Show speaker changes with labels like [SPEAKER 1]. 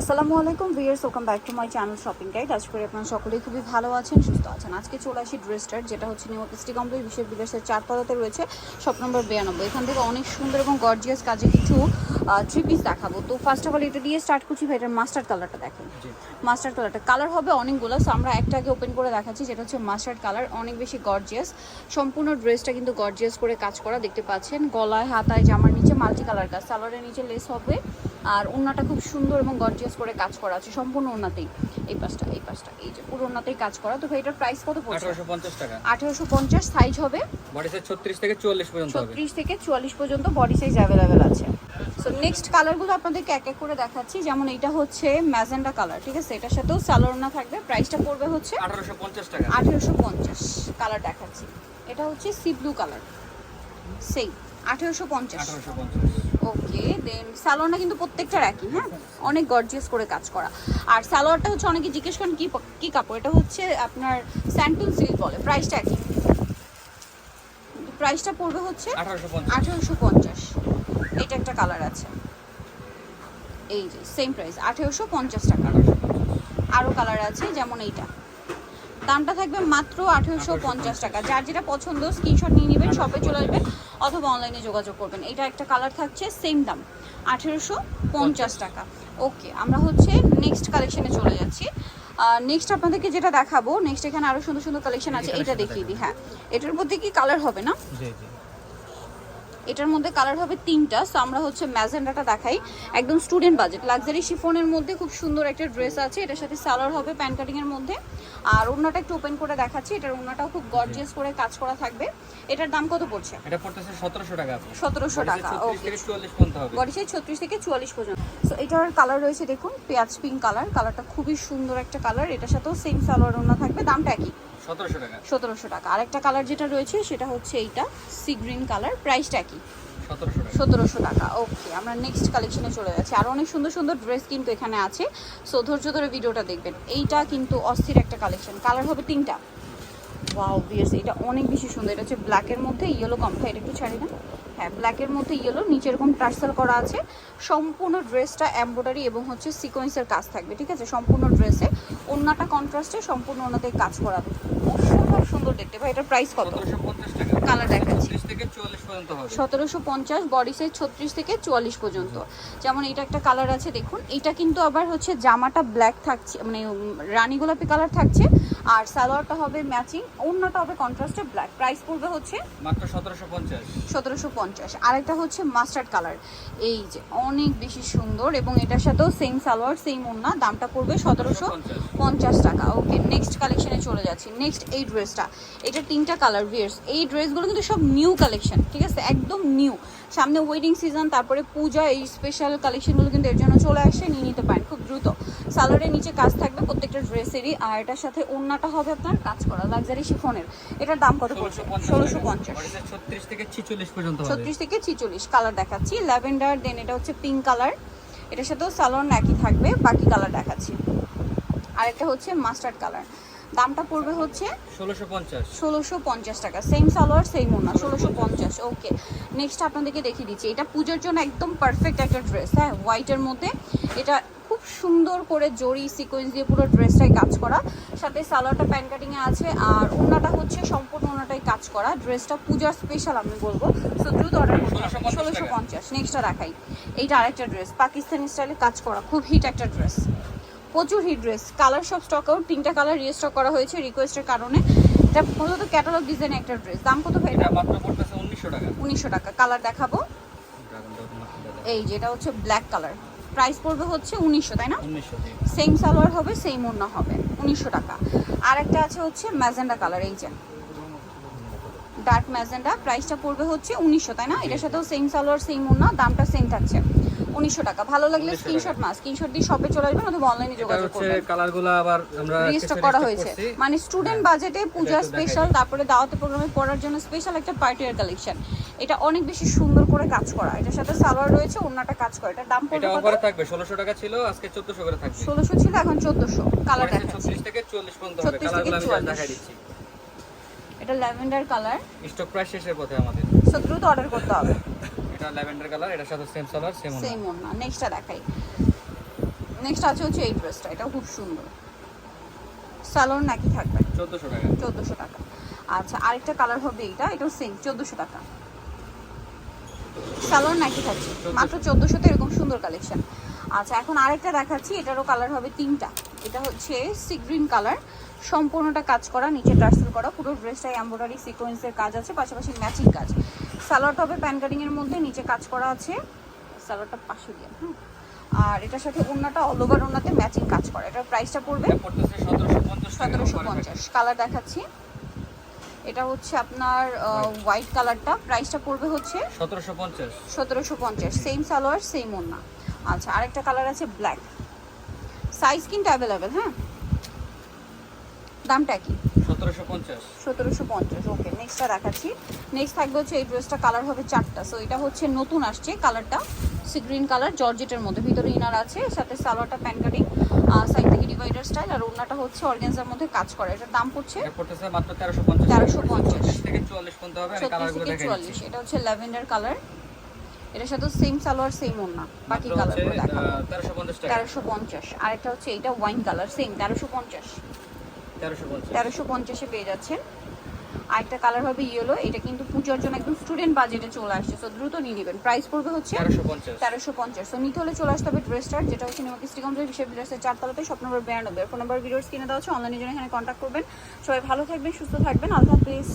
[SPEAKER 1] আসসালামু আলাইকুম viewers welcome back to my channel shopping guide. আজ করে আপনারা সকলেই খুবই ভালো আছেন সুস্থ আছেন। আজকে চলে আসি ড্রেসটার যেটা হচ্ছে নিউ স্টি কমপ্লেক্স বিশ্বের বিদেশের চার পাতাতে রয়েছে শপ নম্বর বিরানব্বই। এখান থেকে অনেক সুন্দর এবং গর্জিয়াস কাজে কিছু থ্রি পিস দেখাবো। তো ফার্স্ট অফ অল এটা দিয়ে স্টার্ট করছি ভাই এটার মাস্টার্ড কালারটা দেখেন। মাস্টার্ড কালারটা কালার হবে অনেকগুলো সো আমরা একটা আগে ওপেন করে দেখাচ্ছি যেটা হচ্ছে মাস্টার্ড কালার অনেক বেশি গর্জিয়াস সম্পূর্ণ ড্রেসটা কিন্তু গর্জিয়াস করে কাজ করা দেখতে পাচ্ছেন। গলায় হাতায় জামার নিচে মাল্টি কালার কাজ সালোয়ারের নিচে লেস হবে। আর ওড়নাটা খুব সুন্দর এবং গর্জিয়াস করে কাজ করা আছে। সম্পূর্ণ ওড়নাতেই। এই পাশটা এই পাশটা এই যে পুরো ওনাতেই কাজ করা। তো ভাই এটার প্রাইস কত পড়ছে?
[SPEAKER 2] আঠারোশো পঞ্চাশ টাকা।
[SPEAKER 1] আঠেরোশো পঞ্চাশ সাইজ হবে।
[SPEAKER 2] বডি সাইজ ছত্রিশ থেকে চুয়াল্লিশ পর্যন্ত হবে।
[SPEAKER 1] ছত্রিশ থেকে চুয়াল্লিশ পর্যন্ত বডি সাইজ অ্যাভেলেবেল আছে। সো নেক্সট কালারগুলো আপনাদেরকে এক এক করে দেখাচ্ছি। যেমন এটা হচ্ছে ম্যাজেন্ডা কালার ঠিক আছে? এটার সাথেও সালোয়ারনা থাকবে। প্রাইসটা পড়বে হচ্ছে
[SPEAKER 2] আঠারোশো পঞ্চাশ টাকা।
[SPEAKER 1] আঠেরোশো পঞ্চাশ কালার দেখাচ্ছি। এটা হচ্ছে সি ব্লু কালার সেই আঠেরোশো পঞ্চাশ।
[SPEAKER 2] আঠারোশো পঞ্চাশ।
[SPEAKER 1] ওকে দেন সালোয়ারটা কিন্তু প্রত্যেকটার একই হ্যাঁ? অনেক গর্জিয়াস করে কাজ করা। আর সালোয়ারটা হচ্ছে অনেকে জিজ্ঞেস করেন কি কি কাপড়? এটা হচ্ছে আপনার স্যান্টুন সিল্ক বলে প্রাইসটা একই। প্রাইসটা পড়বে হচ্ছে
[SPEAKER 2] আঠারোশো পঞ্চাশ।
[SPEAKER 1] আঠেরোশো পঞ্চাশ। এটা একটা কালার আছে। এই যে সেম প্রাইস আঠেরোশো পঞ্চাশ টাকা। আরও কালার আছে যেমন এইটা। দামটা থাকবে মাত্র আঠেরোশো পঞ্চাশ টাকা। যার যেটা পছন্দ স্ক্রিনশট নিয়ে নেবেন শপে চলে আসবেন অথবা অনলাইনে যোগাযোগ করবেন। এটা একটা কালার থাকছে সেম দাম আঠেরোশো পঞ্চাশ টাকা। ওকে আমরা হচ্ছে নেক্সট কালেকশনে চলে যাচ্ছি। নেক্সট আপনাদেরকে যেটা দেখাবো নেক্সট এখানে আরও সুন্দর সুন্দর কালেকশন আছে এটা দেখিয়ে দিই হ্যাঁ। এটার মধ্যে কি কালার হবে না?
[SPEAKER 2] জি জি।
[SPEAKER 1] এটার মধ্যে কালার হবে তিনটা সো আমরা হচ্ছে ম্যাজেন্ডাটা দেখাই। একদম স্টুডেন্ট বাজেট লাক্সারি শিফনের মধ্যে খুব সুন্দর একটা ড্রেস আছে এটার সাথে সালোয়ার হবে প্যান কাটিং এর মধ্যে। আর ওড়নাটা একটু ওপেন করে দেখাচ্ছি এটার ওড়নাটাও খুব গর্জিয়াস করে কাজ করা থাকবে। এটার দাম কত পড়ছে?
[SPEAKER 2] এটা পড়তেছে সতেরোশো টাকা। আপনি
[SPEAKER 1] সতেরোশো টাকা
[SPEAKER 2] ছত্রিশ
[SPEAKER 1] ওকে
[SPEAKER 2] থেকে চুয়াল্লিশ পর্যন্ত হবে।
[SPEAKER 1] বডি সাইজ ছত্রিশ থেকে চুয়াল্লিশ পর্যন্ত। সো এটার কালার রয়েছে দেখুন পেঁয়াজ পিঙ্ক কালার কালারটা খুবই সুন্দর একটা কালার এটার সাথেও সেম সালোয়ার ওড়না থাকবে দামটা একই।
[SPEAKER 2] সতেরোশো টাকা।
[SPEAKER 1] আরেকটা কালার যেটা রয়েছে সেটা হচ্ছে এইটা সি গ্রিন কালার প্রাইসটা একই
[SPEAKER 2] সতেরোশো টাকা।
[SPEAKER 1] ওকে আমরা নেক্সট কালেকশনে চলে যাচ্ছি। আর অনেক সুন্দর সুন্দর ড্রেস কিন্তু এখানে আছে। সো ধৈর্য ধরে ভিডিওটা দেখবেন। এইটা কিন্তু অস্থির একটা কালেকশন কালার হবে তিনটা। ওয়াও বিয়ার্স এটা অনেক বেশি সুন্দর। এটা হচ্ছে ব্ল্যাকের মধ্যে ইয়েলো কমফা এটা একটু ছাড়ি না হ্যাঁ ব্ল্যাকের মধ্যে ইয়েলো নিচে এরকম টার্সেল করা আছে। সম্পূর্ণ ড্রেসটা এমব্রয়ডারি এবং হচ্ছে সিকোয়েন্সের কাজ থাকবে ঠিক আছে? সম্পূর্ণ ড্রেসে ওন্নাটা কন্ট্রাস্টে সম্পূর্ণ ওনাতে কাজ করাবে। অসম্ভব সুন্দর দেখতে। ভাই এটার প্রাইস কত? দেখাচ্ছি।
[SPEAKER 2] পর্যন্ত
[SPEAKER 1] সতেরোশো পঞ্চাশ বডি সাইজ ছত্রিশ থেকে চুয়াল্লিশ পর্যন্ত। যেমন এটা একটা কালার আছে দেখুন। এটা কিন্তু আবার হচ্ছে জামাটা ব্ল্যাক থাকছে মানে রানী গোলাপি কালার থাকছে। আর সালোয়ারটা হবে ম্যাচিং অন্যটা হবে কন্ট্রাস্টে ব্ল্যাক প্রাইস পড়বে হচ্ছে
[SPEAKER 2] মাত্র সতেরোশো পঞ্চাশ।
[SPEAKER 1] সতেরোশো পঞ্চাশ। আরেকটা হচ্ছে মাস্টার্ড কালার এই যে অনেক বেশি সুন্দর এবং এটার সাথেও সেম সালোয়ার সেম ওন্না দামটা পড়বে সতেরোশো পঞ্চাশ। টাকা। ওকে নেক্সট কালেকশনে চলে যাচ্ছি। নেক্সট এই ড্রেসটা এটা তিনটা কালার ভিয়ার্স এই ড্রেসগুলো কিন্তু সব নিউ কালেকশন ঠিক আছে? একদম নিউ সামনে ওয়েডিং সিজন তারপরে পূজা এই স্পেশাল কালেকশনগুলো কিন্তু এর জন্য চলে আসে নিয়ে নিতে পারেন। দ্রুত। সালোয়ারের নিচে কাজ থাকবে প্রত্যেকটা ড্রেসেরই আর এটার সাথে ওড়নাটা হবে আপনার কাজ করা লাক্সারি শিফনের এটার দাম কত পড়ছে ষোলোশো পঞ্চাশ।
[SPEAKER 2] ছত্রিশ থেকে ছিচল্লিশ পর্যন্ত
[SPEAKER 1] ছত্রিশ থেকে ছিচল্লিশ কালার দেখাচ্ছি। ল্যাভেন্ডার দেন এটা হচ্ছে পিঙ্ক কালার এটার সাথেও সালোয়ার একই থাকবে বাকি কালার দেখাচ্ছি। আরেকটা হচ্ছে মাস্টার্ড কালার দামটা পড়বে হচ্ছে
[SPEAKER 2] ষোলোশো পঞ্চাশ।
[SPEAKER 1] ষোলোশো পঞ্চাশ টাকা। সেম সালোয়ার সেম ওনা ষোলোশো পঞ্চাশ। ওকে নেক্সট আপনাদেরকে দেখিয়ে দিচ্ছি। এটা পুজোর জন্য একদম পারফেক্ট একটা ড্রেস হ্যাঁ হোয়াইটের মধ্যে। এটা খুব সুন্দর করে জরি সিকোয়েন্স দিয়ে পুরো ড্রেসটাই কাজ করা। সাথে সালোয়ারটা প্যান কাটিংয়ে আছে আর ওনাটা হচ্ছে সম্পূর্ণ ওনাটাই কাজ করা। ড্রেসটা পূজার স্পেশাল আমি বলব। সো দ্রুত অর্ডার করতে ষোলোশো পঞ্চাশ নেক্সটটা দেখাই। এইটা আরেকটা ড্রেস পাকিস্তানি স্টাইলে কাজ করা। খুব হিট একটা ড্রেস প্রচুর হিট ড্রেস কালার সব স্টক আউট তিনটা কালার রিস্টক করা হয়েছে রিকোয়েস্টের কারণে। এটা মূলত ক্যাটালগ ডিজাইন একটা ড্রেস দাম কত ভাই
[SPEAKER 2] এটা? মাত্র পড়তেছে উনিশশো টাকা।
[SPEAKER 1] উনিশশো টাকা। কালার দেখাবো। এই যে এটা হচ্ছে ব্ল্যাক কালার প্রাইস পড়বে হচ্ছে উনিশশো তাই না? সেম সালোয়ার হবে সেম ওড়না হবে উনিশশো টাকা। আর একটা আছে হচ্ছে ম্যাজেন্ডা কালার এই যে। ডার্ক ম্যাজেন্ডা প্রাইসটা পড়বে হচ্ছে উনিশশো তাই না? এটার সাথেও সেম সালোয়ার সেম ওড়না দামটা সেম থাকছে। উনিশশো টাকা। ভালো লাগলে
[SPEAKER 2] 1900
[SPEAKER 1] স্ক্রিনশট মাস স্ক্রিনশট দিয়ে শপে চলে আসবেন অথবা অনলাইনে যোগাযোগ করবেন।
[SPEAKER 2] কালারগুলো আবার আমরা
[SPEAKER 1] রিস্টক করা হয়েছে। মানে স্টুডেন্ট
[SPEAKER 2] হ্যাঁ।
[SPEAKER 1] বাজেটে পূজা স্পেশাল তারপরে দাওয়াতে প্রোগ্রামে পড়ার জন্য স্পেশাল একটা পার্টিয়ার কালেকশন এটা অনেক বেশি সুন্দর করে কাজ করা। এটার সাথে সালোয়ার রয়েছে অন্যটা কাজ করা। এটার দাম পড়বে
[SPEAKER 2] এটা
[SPEAKER 1] কত?
[SPEAKER 2] অফারে থাকবে ষোলোশো টাকা ছিল আজকে চোদ্দশো করে থাকবে।
[SPEAKER 1] ষোলোশো ছিল এখন চোদ্দশো। কালার দেখাচ্ছি।
[SPEAKER 2] ছত্রিশ থেকে চল্লিশ পর্যন্ত হবে
[SPEAKER 1] 36
[SPEAKER 2] কালারগুলো আমি দেখাই দিচ্ছি।
[SPEAKER 1] এটা ল্যাভেন্ডার কালার
[SPEAKER 2] স্টক প্রায় শেষের পথে আমাদের।
[SPEAKER 1] সো দ্রুত অর্ডার করতে হবে।
[SPEAKER 2] এটা ল্যাভেন্ডার কালার এটার সাথে সেম কালার সেম
[SPEAKER 1] সেম ওনা নেক্সটটা দেখাই। নেক্সট আছে হচ্ছে এই ড্রেসটা এটাও খুব সুন্দর। স্যালোন নাকি থাকবে?
[SPEAKER 2] চোদ্দোশো টাকা।
[SPEAKER 1] চোদ্দোশো টাকা। আচ্ছা আরেকটা কালার হবে এটা এটাও সেম চোদ্দোশো টাকা। স্যালোন নাকি থাকছে।
[SPEAKER 2] 1400
[SPEAKER 1] মাত্র চোদ্দোশোতে এরকম সুন্দর কালেকশন আচ্ছা এখন আরেকটা দেখাচ্ছি। এটারও কালার হবে তিনটা। এটা হচ্ছে সি গ্রিন কালার সম্পূর্ণটা কাজ করা নিচে টার্সেল করা। পুরো ড্রেসটাই এমব্রয়ডারি সিকোয়েন্সের কাজ আছে পাশাপাশি ম্যাচিং কাজ। সালোয়ারটা হবে প্যান কাটিং এর মধ্যে নিচে কাজ করা আছে। সালোয়ারটা পাশে দিয়ে হ্যাঁ আর এটার সাথে ওড়নাটা অল ওভার ওড়নাতে ম্যাচিং কাজ করা। এটার প্রাইসটা পড়বে
[SPEAKER 2] সতেরোশো পঞ্চাশ
[SPEAKER 1] কালার দেখাচ্ছি। এটা হচ্ছে আপনার হোয়াইট কালারটা প্রাইসটা পড়বে হচ্ছে
[SPEAKER 2] সতেরোশো পঞ্চাশ।
[SPEAKER 1] সতেরোশো পঞ্চাশ। সেম সালোয়ার সেম ওড়না। আচ্ছা আরেকটা কালার আছে ব্ল্যাক সাইজ কিন্তু অ্যাভেলেবেল হ্যাঁ? দামটা কি?
[SPEAKER 2] সতেরোশো পঞ্চাশ।
[SPEAKER 1] সতেরোশো পঞ্চাশ ওকে নেক্সটটা দেখাচ্ছি। নেক্সট থাকবে হচ্ছে এই ড্রেসটা কালার হবে চারটা। সো এটা হচ্ছে নতুন আসছে কালারটা সি গ্রিন কালার জর্জেটের মধ্যে। ভিতরে ইনার আছে সাথে সালোয়ারটা প্যান কাটিং সাইড থেকে ডিভাইডার স্টাইল আর ওড়নাটা হচ্ছে অর্গেনজার মধ্যে কাজ করে। এটার দাম পড়ছে
[SPEAKER 2] এটা মাত্র তেরোশো পঞ্চাশ।
[SPEAKER 1] 1350
[SPEAKER 2] থেকে চুয়াল্লিশ
[SPEAKER 1] থেকে এটা হচ্ছে ল্যাভেন্ডার কালার। এটার সাথে সেম সালোয়ার সেম ওড়না বাকি কালারগুলো
[SPEAKER 2] তেরোশো পঞ্চাশ টাকা।
[SPEAKER 1] তেরোশো পঞ্চাশ। আরেকটা হচ্ছে এইটা ওয়াইন কালার সেম তেরোশো পঞ্চাশ।
[SPEAKER 2] তেরোশো পঞ্চাশ।
[SPEAKER 1] তেরোশো পঞ্চাশে পেয়ে যাচ্ছেন। আরেকটা কালার হবে ইয়েলো এটা কিন্তু পুজোর জন্য একদম স্টুডেন্ট বাজেটে চলে আসছে সো দ্রুত নিয়ে নেবেন। প্রাইস পড়বে হচ্ছে
[SPEAKER 2] তেরোশো পঞ্চাশ।
[SPEAKER 1] সো নিতে হলে চলে আসতে হবে ড্রেসটার যেটা হচ্ছে নিমকি শ্রীগঞ্জের বিশেষ ড্রেসের চারতলাতে শপ নম্বর বিরানব্বই ফোন নম্বর ভিডিওস কিনে দেওয়া হচ্ছে অনলাইনের জন্য এখানে কন্ট্যাক্ট করবেন। সবাই ভালো থাকবেন সুস্থ থাকবেন। আল্লাহ হাফিজ।